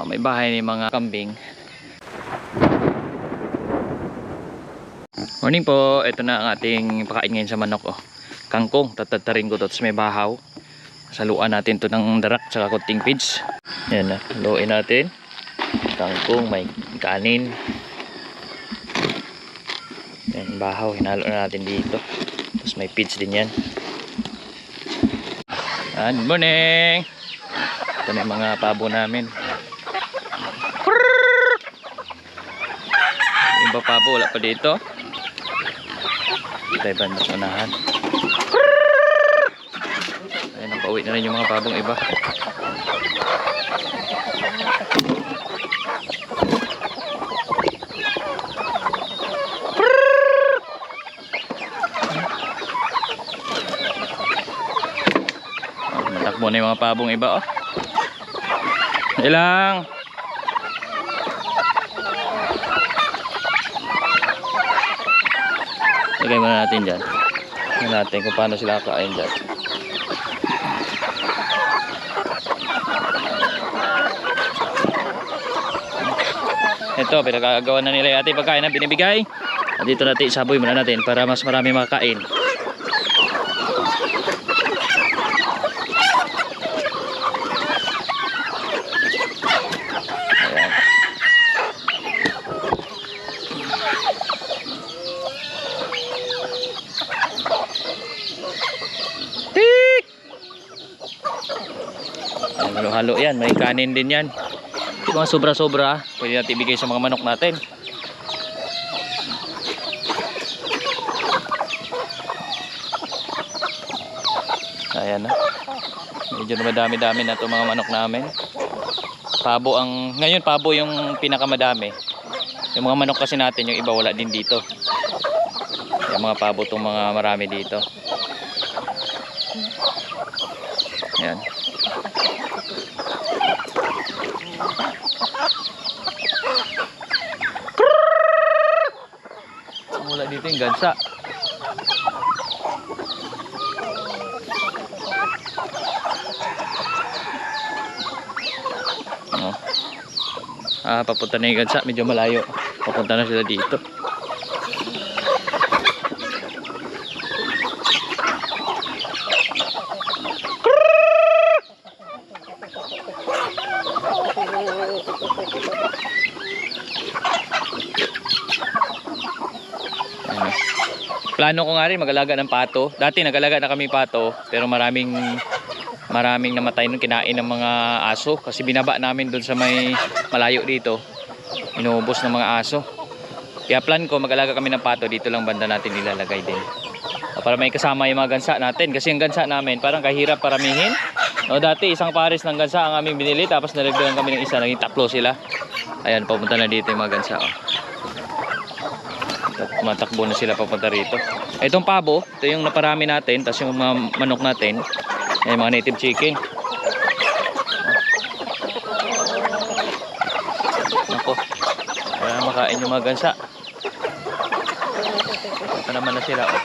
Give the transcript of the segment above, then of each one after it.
Oh, may bahay ni mga kambing. Morning po. Ito na ang ating pakain ngayon sa manok. Oh. Kangkong. Tatatarin ko to. Tapos may bahaw. Saluan natin to ng darak tsaka kunting feeds. Yan na. Haluin natin. Kangkong. May kanin. Yan, bahaw. Hinalo na natin dito. Tapos may feeds din yan. Ah, Good morning! Ito na mga pabo namin. Iba pabo wala pa dito. Tayo banda sa unahan. Ayun, napauwi na rin yung mga pabong iba. Natakbo na yung mga pabong iba oh. Ilang. Lagay muna natin dyan. Tingnan natin kung paano sila kakain dyan. Ito, pinagagawa na nila yung ating pagkain na binibigay. At dito natin isaboy muna natin para mas marami makakain. Halo-halo yan. May kanin din yan. Mga sobra-sobra, pwede natin ibigay sa mga manok natin. Ayan na. Medyo madami-dami na itong mga manok namin. Pabo ang ngayon pabo yung pinakamadami. Yung mga manok kasi natin yung iba wala din dito. Yung mga pabo tong mga marami dito. Yan. Mula dito yung gansa. Oh. Ah, papunta na yung gansa. Medyo malayo. Papunta na sila dito. Plano ko nga rin mag-alaga ng pato. Dati nag-alaga na kami pato, pero maraming maraming namatay nung kinain ng mga aso kasi binaba namin doon sa may malayo dito. Inuubos ng mga aso. Kaya plan ko mag-alaga kami ng pato dito lang banda natin nilalagay din. Para may kasama yung mga gansa natin kasi yung gansa namin parang kahirap paramihin. O dati isang pares ng gansa ang aming binili tapos nalagdagan kami ng isa naging tatlo sila. Ayan papunta na dito yung mga gansa. Oh. Matakbo na sila papunta rito. Itong pabo, ito yung naparami natin, tapos yung mga manok natin, ay mga native chicken. Ako, para makain yung mga gansa. Ito naman na sila. Oh.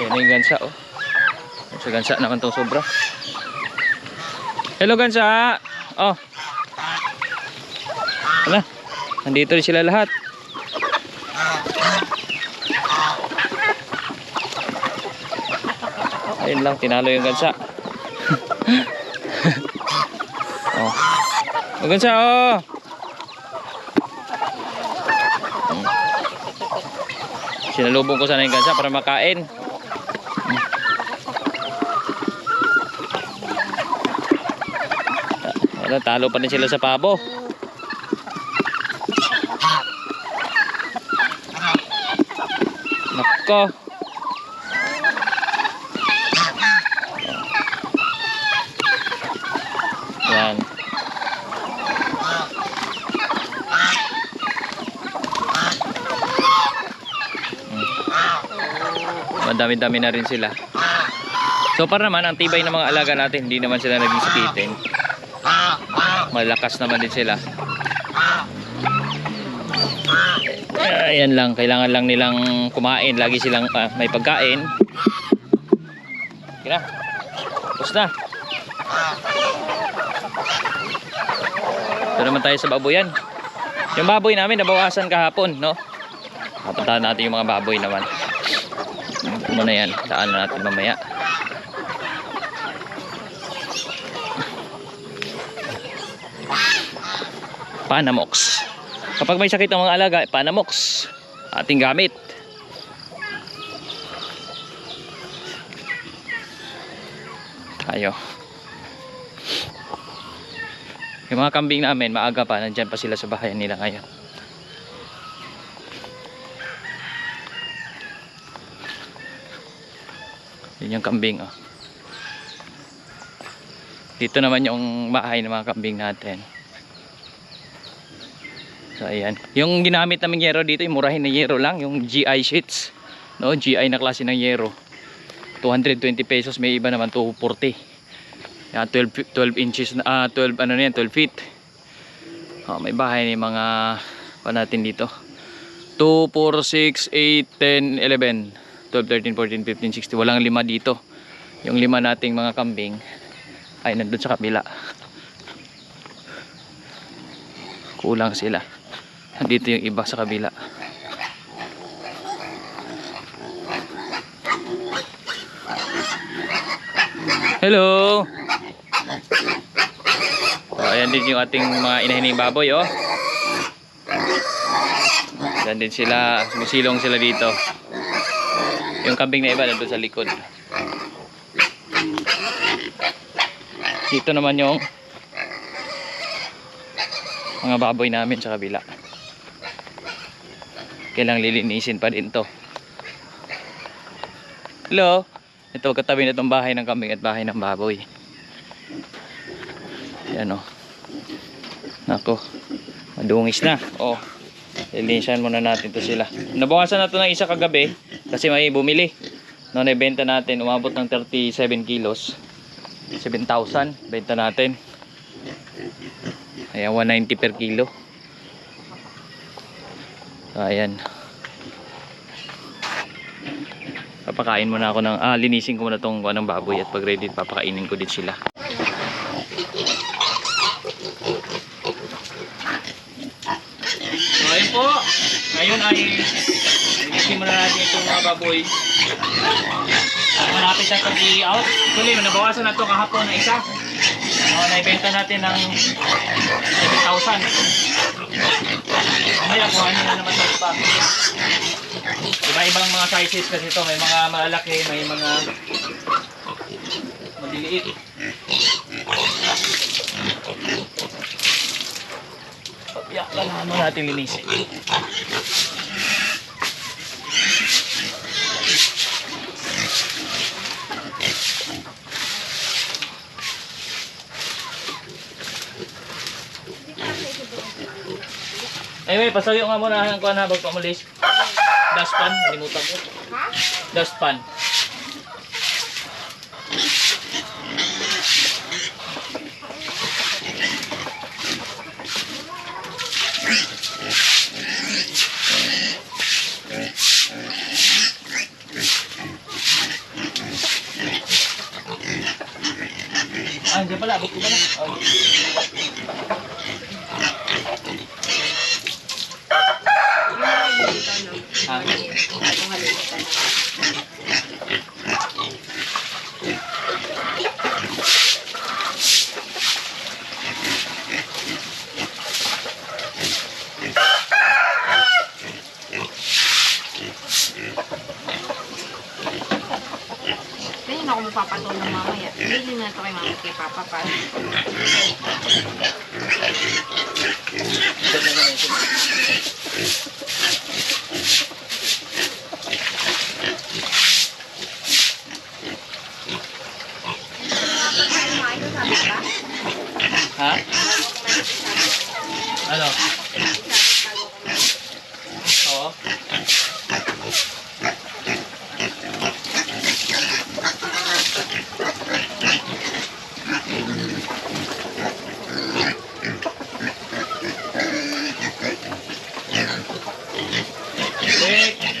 Ayan na yung gansa. Oh. Sa gansa naman tong sobra. Hello gansa! Oh. Wala. Nandito rin sila lahat. Ayun lang, tinalo yung gansa. oh. Oh, gansa, oh! Sinalubong ko sana yung gansa para makain. Wala, talo pa rin sila sa pabo. Nako. Yan. Madami-dami na rin sila. So para naman, ang tibay ng mga alaga natin, hindi naman sila naging sakitin. Malakas naman din sila. Ayan lang, kailangan lang nilang kumain. Lagi silang ah, may pagkain. Sige na. Tapos na. Ito naman tayo sa baboyan. Yung baboy namin nabawasan kahapon, no? Papuntahan natin yung mga baboy naman. Muna yan. Daan na natin mamaya. Panamox. Kapag may sakit ang mga alaga, Panamox. Ating gamit. Tayo. Yung mga kambing namin, maaga pa, nandyan pa sila sa bahayan nila ngayon. Yun yung kambing, oh. Dito naman yung bahay ng mga kambing natin. So, ayan. Yung ginamit namin yero dito, yung murahin na yero lang, yung GI sheets. No, GI na klase ng yero. 220 pesos, may iba naman 240. Yan, 12, 12 inches, na- ah, 12, ano na yan, 12 feet. Oh, may bahay ni mga, pa natin dito. 2, 4, 6, 8, 10, 11, 12, 13, 14, 15, 16. Walang lima dito. Yung lima nating mga kambing ay nandun sa kabila. Kulang sila. Dito yung iba sa kabila. Hello! So, ayan din yung ating mga inahining baboy, oh. Ayan din sila, sumisilong sila dito. Yung kambing na iba nandun sa likod. Dito naman yung mga baboy namin sa kabila. Kailang lilinisin pa din to. Hello? Ito katabi na itong bahay ng kambing at bahay ng baboy. Yan o. Nako. Madungis na. Oh. Lilinisan muna natin to sila. Nabawasan na to ng isa kagabi kasi may bumili. No, naibenta natin. Umabot ng 37 kilos. 7,000. Benta natin. Ayan, 190 per kilo. So, ayan. Papakain muna ako ng, ah, linisin ko muna tong kuha ng baboy at pag ready, papakainin ko din sila. So, po. Ngayon ay muna natin itong mga baboy. At malapit na itong i-out. Actually, nabawasan na ito kahapon na isa. Uh, naibenta natin ng 7,000. Mamaya, kuhanin na naman ito pa. Iba-ibang mga sizes kasi ito. May mga malalaki, may mga maliliit. Papiyak lang ano natin linisin. Eh, may pasayo nga muna ang kuhan habang pamalis. Dustpan, nalimutan ko. Dustpan. Ah, dyan pala. Bukti pala. Oh. Ah, Ganyan ako magpapatulong mamaya. Hindi na ito kay mama kay papa pa. Ha? Ano? Oo. Quick.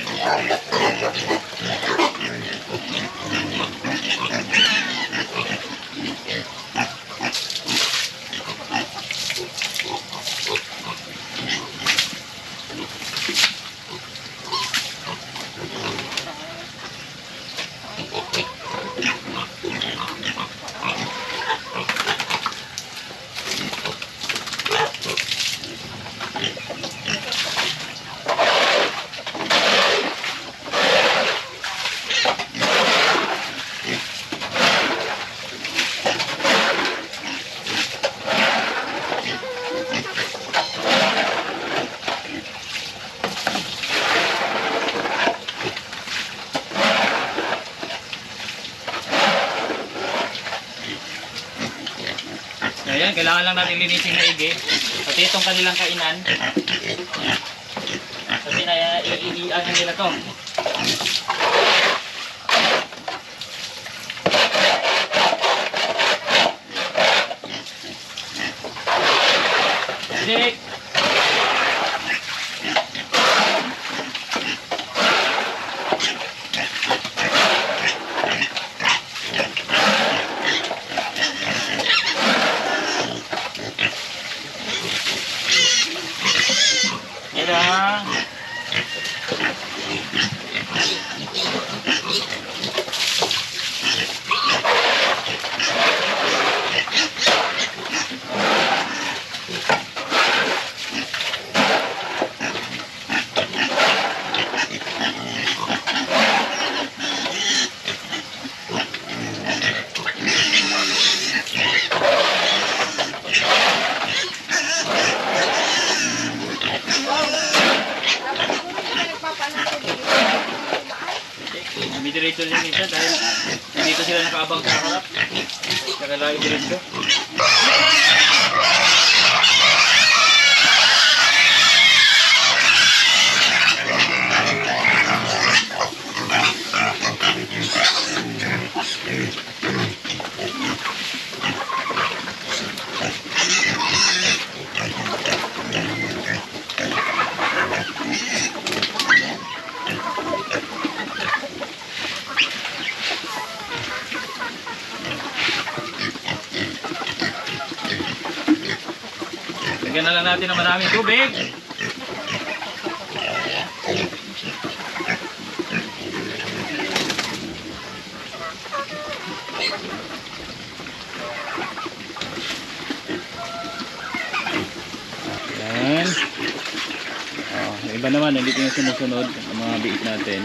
Ayan, kailangan lang natin linisin maigi. Pati itong kanilang kainan. Kasi na iiian nila to. Yan na. Dumidiretso din minsan dahil dito sila nakaabang sa harap. Nakalayo diretso. Lagyan na lang natin ng maraming tubig. Yan. Oh, iba naman, hindi ko yung sumusunod ang mga biik natin.